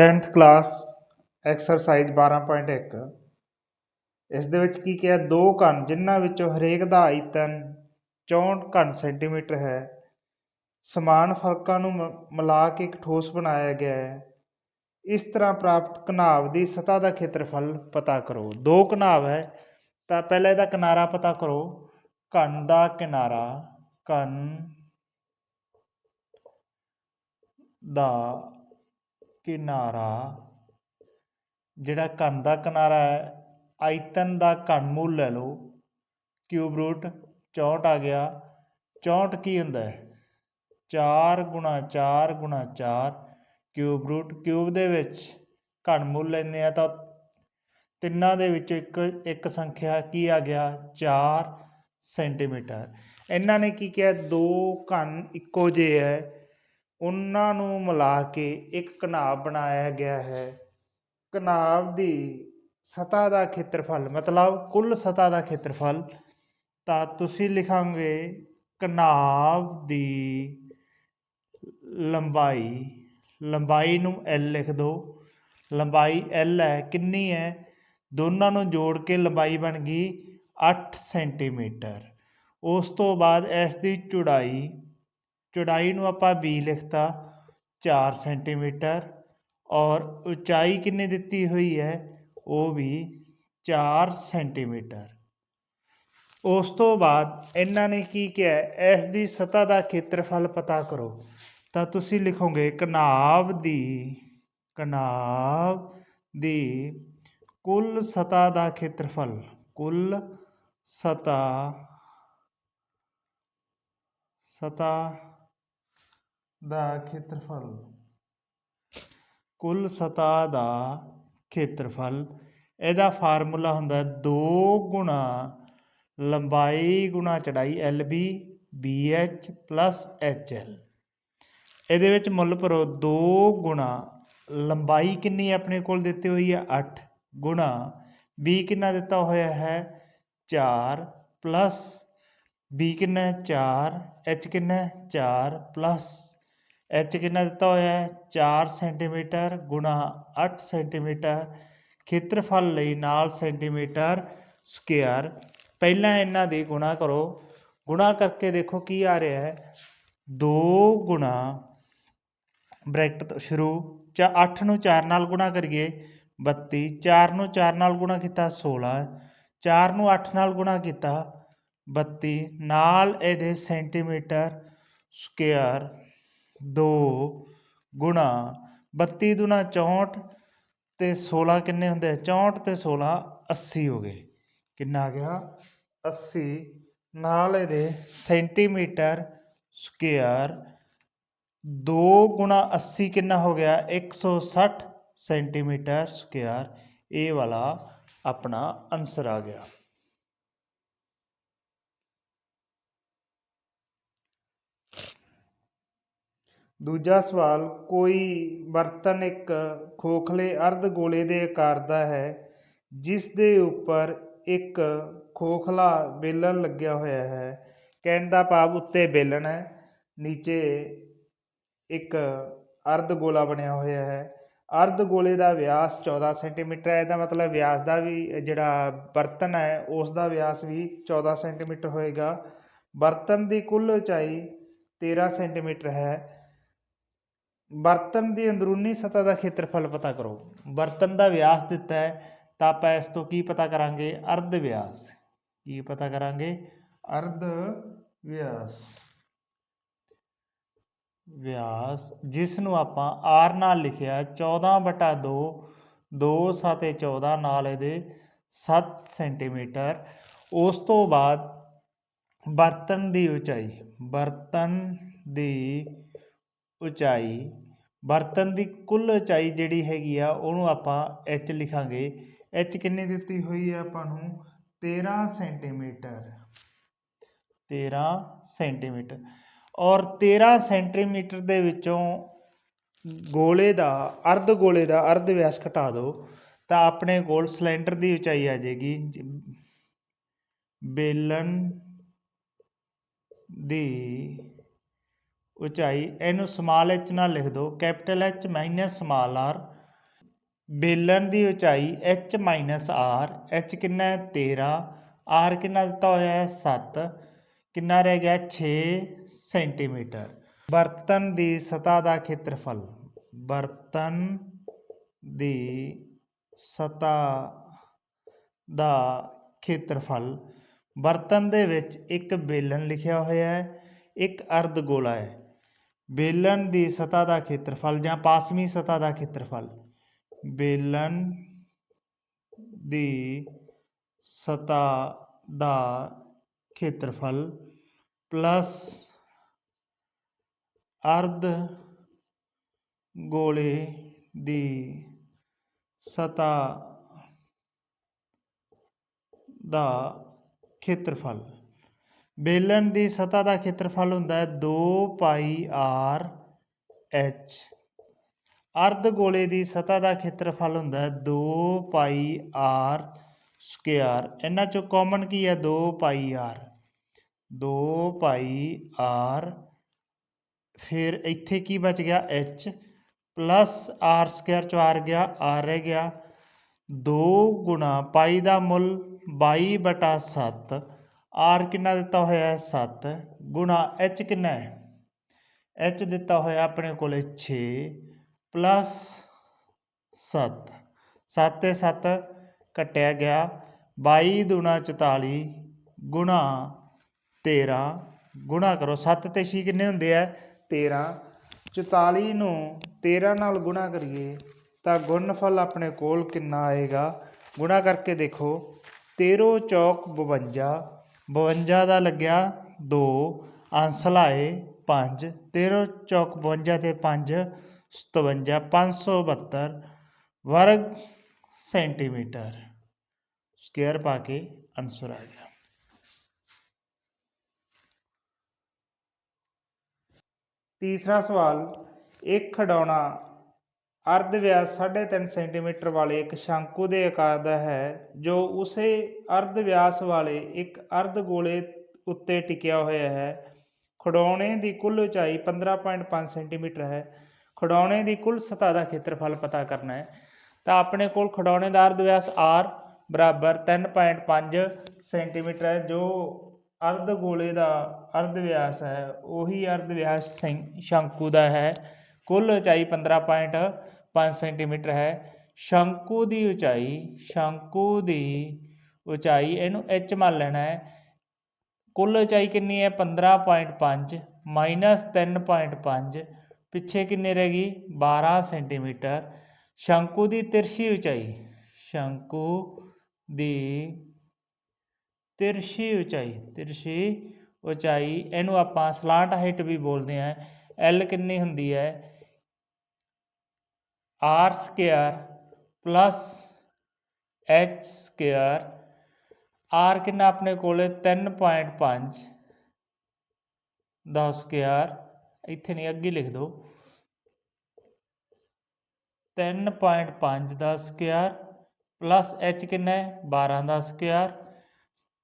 10th class exercise 12.1 ਇਸ ਦੇ ਵਿੱਚ ਕੀ ਕਿਹਾ? ਦੋ ਘਣ, ਜਿਨ੍ਹਾਂ ਵਿੱਚੋਂ ਹਰੇਕ ਦਾ ਆਇਤਨ 64 ਘਣ ਸੈਂਟੀਮੀਟਰ ਹੈ। ਸਮਾਨ ਫਲਕਾਂ ਨੂੰ ਮ- ਮਿਲਾ ਕੇ ਇੱਕ ਠੋਸ ਬਣਾਇਆ ਗਿਆ ਹੈ। ਇਸ ਤਰ੍ਹਾਂ ਪ੍ਰਾਪਤ ਘਨਾਵ ਦੀ ਸਤਹ ਦਾ ਖੇਤਰਫਲ ਪਤਾ ਕਰੋ। ਦੋ ਘਨਾਵ ਹੈ, ਤਾਂ ਪਹਿਲਾਂ ਇਹਦਾ ਕਿਨਾਰਾ ਪਤਾ ਕਰੋ। ਘਣ ਦਾ ਕਿਨਾਰਾ, ਘਣ ਦਾ ਕਿਨਾਰਾ, ਜਿਹੜਾ ਘਣ ਦਾ ਕਿਨਾਰਾ ਹੈ, ਆਇਤਨ ਦਾ ਘਣ ਮੂਲ ਲੈ ਲਓ। ਕਿਊਬ ਰੂਟ 64 ਆ ਗਿਆ। 64 ਕੀ ਹੁੰਦਾ ਹੈ? 4 ਗੁਣਾ 4 ਗੁਣਾ 4 ਕਿਊਬ ਰੂਟ ਕਿਊਬ ਦੇ ਵਿੱਚ ਘਣ ਮੂਲ ਲੈਂਦੇ ਆ ਤਾਂ ਤਿੰਨਾਂ ਦੇ ਵਿੱਚ ਇੱਕ ਇੱਕ ਸੰਖਿਆ ਕੀ ਆ ਗਿਆ? 4 ਸੈਂਟੀਮੀਟਰ। ਇਹਨਾਂ ਨੇ ਕੀ ਕਿਹਾ? ਦੋ ਘਣ ਇੱਕੋ ਜਿਹੇ ਹੈ। ਉਹਨਾਂ ਨੂੰ ਮਿਲਾ ਕੇ ਇੱਕ ਘਨਾਬ ਬਣਾਇਆ ਗਿਆ ਹੈ। ਘਨਾਵ ਦੀ ਸਤ੍ਹਾ ਦਾ ਖੇਤਰਫਲ, ਮਤਲਬ ਕੁੱਲ ਸਤ੍ਹਾ ਦਾ ਖੇਤਰਫਲ, ਤਾਂ ਤੁਸੀਂ ਲਿਖਾਂਗੇ ਘਨਾਵ ਦੀ ਲੰਬਾਈ। ਲੰਬਾਈ ਨੂੰ L ਲਿਖ ਦਿਓ ਲੰਬਾਈ L ਹੈ, ਕਿੰਨੀ ਹੈ? ਦੋਨਾਂ ਨੂੰ ਜੋੜ ਕੇ ਲੰਬਾਈ ਬਣ ਗਈ 8 ਸੈਂਟੀਮੀਟਰ। ਉਸ ਤੋਂ ਬਾਅਦ ਇਸ ਦੀ ਚੌੜਾਈ ਚੌੜਾਈ ਨੂੰ ਆਪਾਂ b ਲਿਖਤਾ 4 ਸੈਂਟੀਮੀਟਰ ਔਰ ਉਚਾਈ ਕਿੰਨੀ ਦਿੱਤੀ ਹੋਈ ਹੈ? ਉਹ ਵੀ 4 ਸੈਂਟੀਮੀਟਰ। ਉਸ ਤੋਂ ਬਾਅਦ ਇਹਨਾਂ ਨੇ ਕੀ ਕਿਹਾ? ਇਸ ਦੀ ਸਤ੍ਹਾ ਦਾ ਖੇਤਰਫਲ ਪਤਾ ਕਰੋ। ਤਾਂ ਤੁਸੀਂ ਲਿਖੋਗੇ ਘਨਾਵ ਦੀ ਘਨਾਵ ਦੀ ਕੁੱਲ ਸਤ੍ਹਾ ਦਾ ਖੇਤਰਫਲ, ਕੁੱਲ ਸਤ੍ਹਾ ਸਤਾ ਦਾ ਖੇਤਰਫਲ। ਕੁੱਲ ਸਤ੍ਹਾ ਦਾ ਖੇਤਰਫਲ, ਇਹਦਾ ਫਾਰਮੂਲਾ ਹੁੰਦਾ 2 ਗੁਣਾ ਲੰਬਾਈ ਗੁਣਾ ਚੜਾਈ LB BH HL ਇਹਦੇ ਵਿੱਚ ਮੁੱਲ ਭਰੋ 2 ਗੁਣਾ ਲੰਬਾਈ ਕਿੰਨੀ ਆਪਣੇ ਕੋਲ ਦਿੱਤੀ ਹੋਈ ਹੈ? 8 ਗੁਣਾ B ਕਿੰਨਾ ਦਿੱਤਾ ਹੋਇਆ ਹੈ? 4 ਪਲੱਸ B ਕਿੰਨਾ ਹੈ? 4 H ਕਿੰਨਾ ਹੈ? 4 ਪਲੱਸ H ਕਿੰਨਾ ਦਿੱਤਾ ਹੋਇਆ ਹੈ? 4 ਸੈਂਟੀਮੀਟਰ ਗੁਣਾ 8 ਸੈਂਟੀਮੀਟਰ ਖੇਤਰਫਲ ਲਈ ਨਾਲ ਸੈਂਟੀਮੀਟਰ ਸਕੁਅਰ। ਪਹਿਲਾਂ ਇਹਨਾਂ ਦੀ ਗੁਣਾ ਕਰੋ। ਗੁਣਾ ਕਰਕੇ ਦੇਖੋ ਕੀ ਆ ਰਿਹਾ ਹੈ। 2 ਗੁਣਾ ਬ੍ਰੈਕਟ ਤੋਂ ਸ਼ੁਰੂ ਚਾ 8 ਨੂੰ 4 ਨਾਲ ਗੁਣਾ ਕਰੀਏ 32 4 ਨੂੰ 4 ਨਾਲ ਗੁਣਾ ਕੀਤਾ 16 4 ਨੂੰ 8 ਨਾਲ ਗੁਣਾ ਕੀਤਾ 32 ਨਾਲ ਇਹਦੇ ਸੈਂਟੀਮੀਟਰ ਸਕੁਅਰ। ਦੋ ਗੁਣਾ ਬੱਤੀ ਦੁਣਾ 64 ਤੇ 16 ਕਿੰਨੇ ਹੁੰਦੇ? ਆ 64 ਤੇ 16 80 ਹੋ ਗਏ। ਕਿੰਨਾ ਆ ਗਿਆ? 80 ਨਾਲ ਇਹਦੇ ਸੈਂਟੀਮੀਟਰ ਸਕੁਅਰ 2 ਗੁਣਾ 80 ਕਿੰਨਾ ਹੋ ਗਿਆ? 160 ਸੈਂਟੀਮੀਟਰ ਸਕੁਅਰ। ਇਹ ਵਾਲਾ ਆਪਣਾ ਆਨਸਰ ਆ ਗਿਆ। ਦੂਜਾ ਸਵਾਲ, ਕੋਈ ਬਰਤਨ ਇੱਕ ਖੋਖਲੇ ਅਰਧ ਗੋਲੇ ਦੇ ਆਕਾਰ ਦਾ ਹੈ, ਜਿਸ ਦੇ ਉੱਪਰ ਇੱਕ ਖੋਖਲਾ ਬੇਲਣ ਲੱਗਿਆ ਹੋਇਆ ਹੈ। ਕਹਿਣ ਦਾ ਭਾਵ ਉੱਤੇ ਬੇਲਣ ਹੈ, ਨੀਚੇ ਇੱਕ ਅਰਧ ਗੋਲਾ ਬਣਿਆ ਹੋਇਆ ਹੈ। ਅਰਧ ਗੋਲੇ ਦਾ ਵਿਆਸ 14 ਸੈਂਟੀਮੀਟਰ ਹੈ, ਇਹਦਾ ਮਤਲਬ ਵਿਆਸ ਦਾ ਵੀ ਜਿਹੜਾ ਬਰਤਨ ਹੈ, ਉਸ ਦਾ ਵਿਆਸ ਵੀ 14 ਸੈਂਟੀਮੀਟਰ ਹੋਏਗਾ। ਬਰਤਨ ਦੀ ਕੁੱਲ ਉਚਾਈ 13 ਸੈਂਟੀਮੀਟਰ ਹੈ ਬਰਤਨ ਦੀ ਅੰਦਰੂਨੀ ਸਤਹ ਦਾ ਖੇਤਰਫਲ ਪਤਾ ਕਰੋ। ਬਰਤਨ ਦਾ ਵਿਆਸ ਦਿੱਤਾ ਹੈ, ਤਾਂ ਆਪਾਂ ਇਸ ਤੋਂ ਕੀ ਪਤਾ ਕਰਾਂਗੇ? ਅਰਧ ਵਿਆਸ। ਕੀ ਪਤਾ ਕਰਾਂਗੇ? ਅਰਧ ਵਿਆਸ। ਵਿਆਸ, ਜਿਸ ਨੂੰ ਆਪਾਂ r ਨਾਲ ਲਿਖਿਆ 14 ਬਟਾ 2 2 ਸਤੇ 14 ਨਾਲ ਇਹਦੇ 7 ਸੈਂਟੀਮੀਟਰ। ਉਸ ਤੋਂ ਬਾਅਦ ਬਰਤਨ ਦੀ ਉਚਾਈ। ਬਰਤਨ ਦੀ ਉਚਾਈ ਬਰਤਨ ਦੀ ਕੁੱਲ ਉਚਾਈ ਜਿਹੜੀ ਹੈਗੀ ਆ, ਉਹਨੂੰ ਆਪਾਂ h ਲਿਖਾਂਗੇ। H ਕਿੰਨੀ ਦਿੱਤੀ ਹੋਈ ਹੈ ਆਪਾਂ ਨੂੰ? 13 ਸੈਂਟੀਮੀਟਰ। 13 ਸੈਂਟੀਮੀਟਰ। ਔਰ 13 ਸੈਂਟੀਮੀਟਰ ਦੇ ਵਿੱਚੋਂ ਗੋਲੇ ਦਾ, ਅਰਧ ਗੋਲੇ ਦਾ ਅਰਧ ਵਿਆਸ ਘਟਾ ਦਿਓ, ਤਾਂ ਆਪਣੇ ਕੋਲ ਸਿਲੰਡਰ ਦੀ ਉਚਾਈ ਆ ਜਾਏਗੀ। ਜ- ਦੀ ਉਚਾਈ ਇਹਨੂੰ ਸਮਾਲ h ਨਾਲ ਲਿਖ ਦਿਓ, capital H minus small r, ਬੇਲਣ ਦੀ ਉਚਾਈ h r, h ਕਿੰਨਾ ਹੈ? 13 r ਕਿੰਨਾ ਦਿੱਤਾ ਹੋਇਆ ਹੈ? 7 ਕਿੰਨਾ ਰਹਿ ਗਿਆ? 6 ਸੈਂਟੀਮੀਟਰ। ਬਰਤਨ ਦੀ ਸਤ੍ਹਾ ਦਾ ਖੇਤਰਫਲ, ਬਰਤਨ ਦੀ ਸਤ੍ਹਾ ਦਾ ਖੇਤਰਫਲ, ਬਰਤਨ ਦੇ ਵਿੱਚ ਇੱਕ ਬੇਲਣ ਲਿਖਿਆ ਹੋਇਆ ਹੈ, ਇੱਕ ਅਰਧ ਗੋਲਾ ਹੈ। ਬੇਲਣ ਦੀ ਸਤ੍ਹਾ ਦਾ ਖੇਤਰਫਲ ਜਾਂ ਪਾਸਵੀਂ ਸਤ੍ਹਾ ਦਾ ਖੇਤਰਫਲ? ਬੇਲਣ ਦੀ ਸਤ੍ਹਾ ਦਾ ਖੇਤਰਫਲ ਪਲੱਸ ਅਰਧ ਗੋਲੇ ਦੀ ਸਤ੍ਹਾ ਦਾ ਖੇਤਰਫਲ। ਬੇਲਣ ਦੀ ਸਤ੍ਹਾ ਦਾ ਖੇਤਰਫਲ ਹੁੰਦਾ ਹੈ 2 ਪਾਈ r h ਅਰਧ ਗੋਲੇ ਦੀ ਸਤ੍ਹਾ ਦਾ ਖੇਤਰਫਲ ਹੁੰਦਾ ਹੈ 2 ਪਾਈ r ਸਕੁਅਰ। ਇਹਨਾਂ ਚੋਂ ਕਾਮਨ ਕੀ ਹੈ? 2 ਪਾਈ r 2 ਪਾਈ r ਫਿਰ ਇੱਥੇ ਕੀ ਬਚ ਗਿਆ? h ਪਲੱਸ r ਸਕੁਅਰ ਚੋਂ r ਗਿਆ r ਰਹਿ ਗਿਆ। 2 ਗੁਣਾ ਪਾਈ ਦਾ ਮੁੱਲ 22 ਬਟਾ 7 ਆਰ ਕਿੰਨਾ ਦਿੱਤਾ ਹੋਇਆ ਹੈ? 7 ਗੁਣਾ h ਕਿੰਨਾ ਹੈ? h ਦਿੱਤਾ ਹੋਇਆ ਆਪਣੇ ਕੋਲੇ 6 ਪਲੱਸ 7 7 ਤੇ 7 ਕੱਟਿਆ ਗਿਆ। 22 ਦੁਣਾ 44 ਗੁਣਾ 13 ਗੁਣਾ ਕਰੋ 7 ਤੇ 6 ਕਿੰਨੇ ਹੁੰਦੇ ਆ? 13 44 ਨੂੰ 13 ਨਾਲ ਗੁਣਾ ਕਰੀਏ ਤਾਂ ਗੁਣਨਫਲ ਆਪਣੇ ਕੋਲ ਕਿੰਨਾ ਆਏਗਾ? ਗੁਣਾ ਕਰਕੇ ਦੇਖੋ। 13 ਚੌਕ 52 52 ਦਾ ਲੱਗਿਆ 2 ਅੰਸ਼ ਲਾਏ 5 13 ਚੌਕ 52 ਤੇ 5 57 572 ਵਰਗ ਸੈਂਟੀਮੀਟਰ। ਸਕੁਅਰ ਪਾ ਕੇ ਆਨਸਰ ਆ ਗਿਆ। ਤੀਸਰਾ ਸਵਾਲ, ਇੱਕ ਖਿਡੌਣਾ ਅਰਧ ਵਿਆਸ 3.5 ਸੈਂਟੀਮੀਟਰ ਵਾਲੇ ਇੱਕ ਸ਼ੰਕੂ ਦੇ ਆਕਾਰ ਦਾ ਹੈ, ਜੋ ਉਸੇ ਅਰਧ ਵਿਆਸ ਵਾਲੇ ਇੱਕ ਅਰਧ ਗੋਲੇ ਉੱਤੇ ਟਿਕਿਆ ਹੋਇਆ ਹੈ। ਖਿਡੌਣੇ ਦੀ ਕੁੱਲ ਉਚਾਈ 15.5 ਸੈਂਟੀਮੀਟਰ ਹੈ। ਖਿਡੌਣੇ ਦੀ ਕੁੱਲ ਸਤਹ ਦਾ ਖੇਤਰਫਲ ਪਤਾ ਕਰਨਾ ਹੈ। ਤਾਂ ਆਪਣੇ ਕੋਲ ਖਿਡੌਣੇ ਦਾ ਅਰਧ ਵਿਆਸ r ਬਰਾਬਰ 3.5 ਸੈਂਟੀਮੀਟਰ ਹੈ, ਜੋ ਅਰਧ ਗੋਲੇ ਦਾ ਅਰਧ ਵਿਆਸ ਹੈ, ਉਹੀ ਅਰਧ ਵਿਆਸ ਸੈਂ- ਸ਼ੰਕੂ ਦਾ ਹੈ। ਕੁੱਲ ਉਚਾਈ 15.5 ਸੈਂਟੀਮੀਟਰ ਹੈ। ਸ਼ੰਕੂ ਦੀ ਉਚਾਈ, ਸ਼ੰਕੂ ਦੀ ਉਚਾਈ, ਇਹਨੂੰ h ਮੰਨ ਲੈਣਾ ਹੈ। ਕੁੱਲ ਉਚਾਈ ਕਿੰਨੀ ਹੈ? 15.5 ਮਾਈਨਸ 3.5 ਪਿੱਛੇ ਕਿੰਨੇ ਰਹਿ ਗਈ? 12 ਸੈਂਟੀਮੀਟਰ। ਸ਼ੰਕੂ ਦੀ ਤਿਰਸ਼ੀ ਉਚਾਈ, ਸ਼ੰਕੂ ਦੀ ਤਿਰਸ਼ੀ ਉਚਾਈ ਤਿਰਸ਼ੀ ਉਚਾਈ, ਇਹਨੂੰ ਆਪਾਂ ਸਲਾਂਟ ਹਾਈਟ ਵੀ ਬੋਲਦੇ ਆ L ਕਿੰਨੀ ਹੁੰਦੀ ਹੈ? R square plus h square r ਕਿੰਨਾ ਆਪਣੇ ਕੋਲੇ 3.5 ਦਾ ਸਕੁਅਰ ਇੱਥੇ ਨਹੀਂ ਅੱਗੇ ਲਿਖ ਦਿਓ 3.5 ਦਾ ਸਕੁਅਰ ਪਲੱਸ h ਕਿੰਨਾ ਹੈ 12 ਦਾ ਸਕੁਅਰ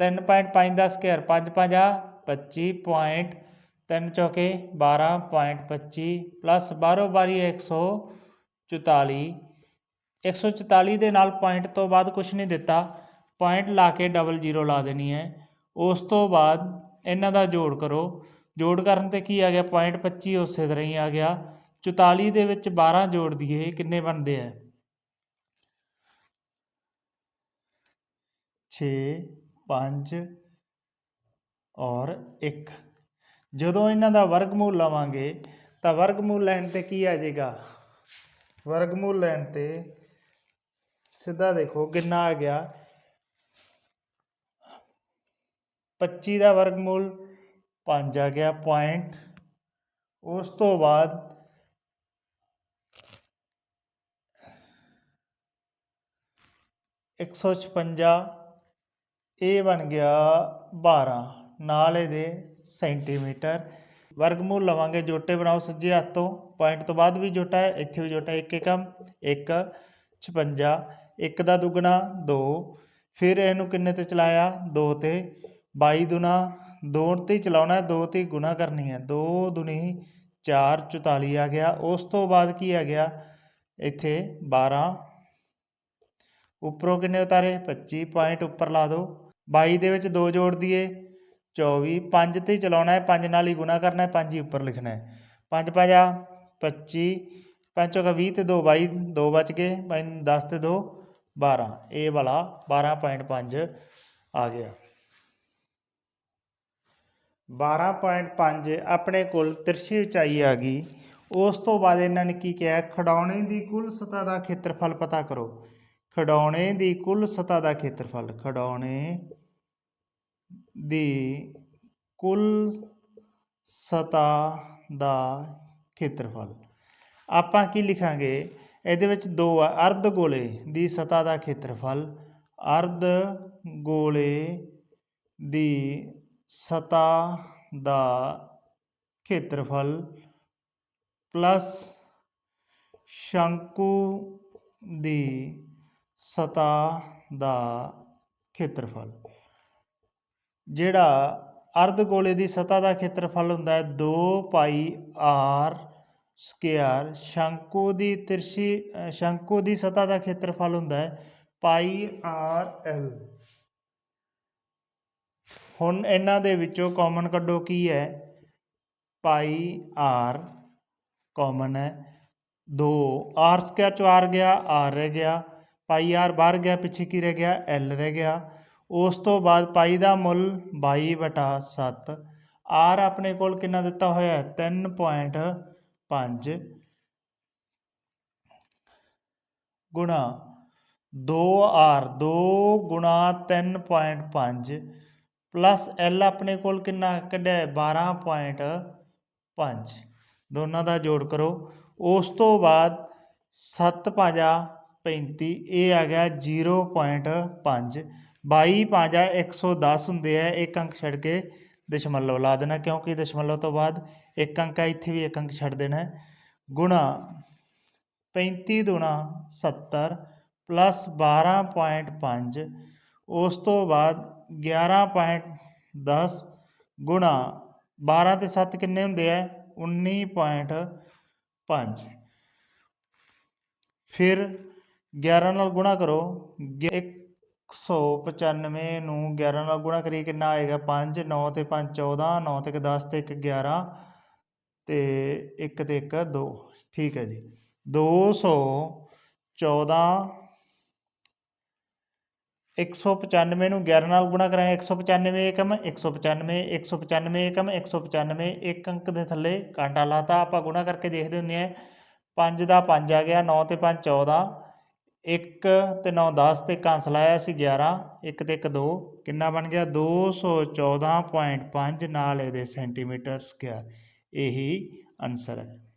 3.5 ਦਾ ਸਕੁਅਰ 5 5 ਆ 25 ਪੁਆਇੰਟ 3 ਚੌਕੇ 12.25 ਪਲੱਸ 12 ਬਾਰੀ 144 144 ਦੇ ਨਾਲ ਪੁਆਇੰਟ ਤੋਂ ਬਾਅਦ ਕੁਝ ਨਹੀਂ ਦਿੱਤਾ। ਪੁਆਇੰਟ ਲਾ ਕੇ ਡਬਲ ਜ਼ੀਰੋ ਲਾ ਦੇਣੀ ਹੈ। ਉਸ ਤੋਂ ਬਾਅਦ ਇਹਨਾਂ ਦਾ ਜੋੜ ਕਰੋ। ਜੋੜ ਕਰਨ ਤੇ ਕੀ ਆ ਗਿਆ? ਪੁਆਇੰਟ 25 ਉਸੇ ਤਰ੍ਹਾਂ ਹੀ ਆ ਗਿਆ। 44 ਦੇ ਵਿੱਚ 12 ਜੋੜ ਦਈਏ ਕਿੰਨੇ ਬਣਦੇ ਆ? 6 5 ਔਰ 1 ਜਦੋਂ ਇਹਨਾਂ ਦਾ ਵਰਗਮੂਲ ਲਵਾਂਗੇ, ਤਾਂ ਵਰਗਮੂਲ ਲੈਣ ਤੇ ਕੀ ਆ ਜਾਏਗਾ? ਵਰਗਮੂਲ ਲੈਣ ਤੇ ਸਿੱਧਾ ਦੇਖੋ ਕਿੰਨਾ ਆ ਗਿਆ। 25 ਦਾ ਵਰਗਮੂਲ 5 ਆ ਗਿਆ ਪੁਆਇੰਟ ਉਸ ਤੋਂ ਬਾਅਦ ਇੱਕ ਸੌ ਛਪੰਜਾ, ਇਹ ਬਣ ਗਿਆ 12 ਨਾਲ ਇਹਦੇ ਸੈਂਟੀਮੀਟਰ ਵਰਗਮੂਲ ਲਵਾਂਗੇ ਜੋਟੇ ਬਣਾਓ ਸੱਜੇ ਹੱਥ। ਤੋਂ ਪੁਆਇੰਟ ਤੋਂ ਬਾਅਦ ਵੀ ਜੋਟਾ ਹੈ, ਇੱਥੇ ਵੀ ਜੋਟਾ ਇੱਕ ਏਕਮ 1 56 1 ਦਾ ਦੁੱਗਣਾ 2 ਫਿਰ ਇਹਨੂੰ ਕਿੰਨੇ ਤੇ ਚਲਾਇਆ? 2 ਤੇ। 22 ਦੁਨਾ 2 ਤੇ ਚਲਾਉਣਾ 2 ਤੇ ਹੀ ਗੁਣਾ ਕਰਨੀ ਹੈ। 2 ਦੁਨੀ 4 44 ਆ ਗਿਆ। ਉਸ ਤੋਂ ਬਾਅਦ ਕੀ ਆ ਗਿਆ? ਇੱਥੇ 12 ਉੱਪਰੋਂ ਕਿੰਨੇ ਉਤਾਰੇ? 25 ਪੁਆਇੰਟ ਉੱਪਰ ਲਾ ਦਿਓ। 22 ਦੇ ਵਿੱਚ 2 ਜੋੜ ਦਈਏ। 24 5 ਤੇ ਹੀ ਚਲਾਉਣਾ ਹੈ 5 ਨਾਲ ਹੀ ਗੁਣਾ ਕਰਨਾ ਹੈ 5 ਹੀ ਉੱਪਰ ਲਿਖਣਾ ਹੈ 5 ਪੰਜਾ 25 5 ਚੌਕਾ 20 ਤੇ 2 22 2 ਬਚ ਗਏ 10 ਤੇ 2 12 ਇਹ ਵਾਲਾ 12.5 ਆ ਗਿਆ 12.5 ਆਪਣੇ ਕੋਲ ਤਿਰਛੀ ਉਚਾਈ ਆ ਗਈ ਉਸ ਤੋਂ ਬਾਅਦ ਇਹਨਾਂ ਨੇ ਕੀ ਕਿਹਾ ਖਿਡੌਣੇ ਦੀ ਕੁੱਲ ਸਤ੍ਹਾ ਦਾ ਖੇਤਰਫਲ ਪਤਾ ਕਰੋ ਖਿਡੌਣੇ ਦੀ ਕੁੱਲ ਸਤ੍ਹਾ ਦਾ ਖੇਤਰਫਲ ਖਿਡੌਣੇ ਦੀ ਕੁੱਲ ਸਤ੍ਹਾ ਦਾ ਖੇਤਰਫਲ। ਆਪਾਂ ਕੀ ਲਿਖਾਂਗੇ? ਇਹਦੇ ਵਿੱਚ ਦੋ ਆ, ਅਰਧ ਗੋਲੇ ਦੀ ਸਤ੍ਹਾ ਦਾ ਖੇਤਰਫਲ, ਅਰਧ ਗੋਲੇ ਦੀ ਸਤ੍ਹਾ ਦਾ ਖੇਤਰਫਲ ਪਲੱਸ ਸ਼ੰਕੂ ਦੀ ਸਤ੍ਹਾ ਦਾ ਖੇਤਰਫਲ। ਜਿਹੜਾ ਅਰਧ ਗੋਲੇ ਦੀ ਸਤ੍ਹਾ ਦਾ ਖੇਤਰਫਲ ਹੁੰਦਾ ਹੈ 2 ਪਾਈ r ਸਕੁਅਰ ਸ਼ੰਕੂ ਦੀ ਤਿਰਛੀ ਸ਼ੰਕੂ ਦੀ ਸਤ੍ਹਾ ਦਾ ਖੇਤਰਫਲ ਹੁੰਦਾ ਹੈ ਪਾਈ r l ਹੁਣ ਇਹਨਾਂ ਦੇ ਵਿੱਚੋਂ ਕਾਮਨ ਕੱਢੋ ਕੀ ਹੈ? ਪਾਈ r ਕਾਮਨ ਹੈ। 2 r ਸਕੁਅਰ ਚੋਂ r ਗਿਆ r ਰਹਿ ਗਿਆ। ਪਾਈ r ਬਾਹਰ ਗਿਆ, ਪਿੱਛੇ ਕੀ ਰਹਿ ਗਿਆ? l ਰਹਿ ਗਿਆ। ਉਸ ਤੋਂ ਬਾਅਦ ਪਾਈ ਦਾ ਮੁੱਲ ਬਾਈ ਵਟਾ ਸੱਤ। ਆਰ ਆਪਣੇ ਕੋਲ ਕਿੰਨਾ ਦਿੱਤਾ ਹੋਇਆ ਤਿੰਨ ਪੁਆਇੰਟ ਪੰਜ ਗੁਣਾ 2R 2 ਗੁਣਾ 3.5 ਪਲੱਸ ਐੱਲ ਆਪਣੇ ਕੋਲ ਕਿੰਨਾ ਕੱਢਿਆ 12.5 ਦੋਨਾਂ ਦਾ ਜੋੜ ਕਰੋ। ਉਸ ਤੋਂ ਬਾਅਦ 7 5 पैंती आ गया ज़ीरो पॉइंट पाँच बई पाँजा एक सौ दस होंगे है एक अंक छड़ के दशमलव ला देना क्योंकि दशमलव तो बाद एक अंक है इतने भी एक अंक छड़ देना गुणा पैंती दुणा सत्तर प्लस बारह पॉइंट पाँच उस तो बाद पॉइंट दस गुणा बारह तो सत्त कि होंगे है उन्नी पॉइंट पाँच फिर 11 ਨਾਲ ਗੁਣਾ ਕਰੋ 195 ਨੂੰ 11 ਨਾਲ ਗੁਣਾ ਕਰੀਏ, ਕਿੰਨਾ ਆਏਗਾ? 5 9 ਤੇ 5 14 9 ਤੇ 10 ਤੇ 1 11 ਤੇ 1 ਤੇ 1 2 ਠੀਕ ਹੈ ਜੀ। 214 195 ਨੂੰ 11 ਨਾਲ ਗੁਣਾ ਕਰਾਂਗੇ 195 ਏਕਮ 195 195 ਏਕਮ 195 ਇੱਕ ਅੰਕ ਦੇ ਥੱਲੇ ਕਾਂਟਾ ਲਾਤਾ। ਆਪਾਂ ਗੁਣਾ ਕਰਕੇ ਦੇਖਦੇ ਹੁੰਦੇ ਆ 5 ਦਾ 5 ਆ ਗਿਆ 9 ਤੇ 5 14 1 ਤੇ 9 10 ਤੇ ਕਾਂਸ ਲਾਇਆ ਸੀ 11 1 ਤੇ 1 2 ਕਿੰਨਾ ਬਣ ਗਿਆ? 214.5 ਨਾਲ ਇਹਦੇ ਸੈਂਟੀਮੀਟਰ ਸਕੁਅਰ ਇਹੀ ਆਨਸਰ ਹੈ।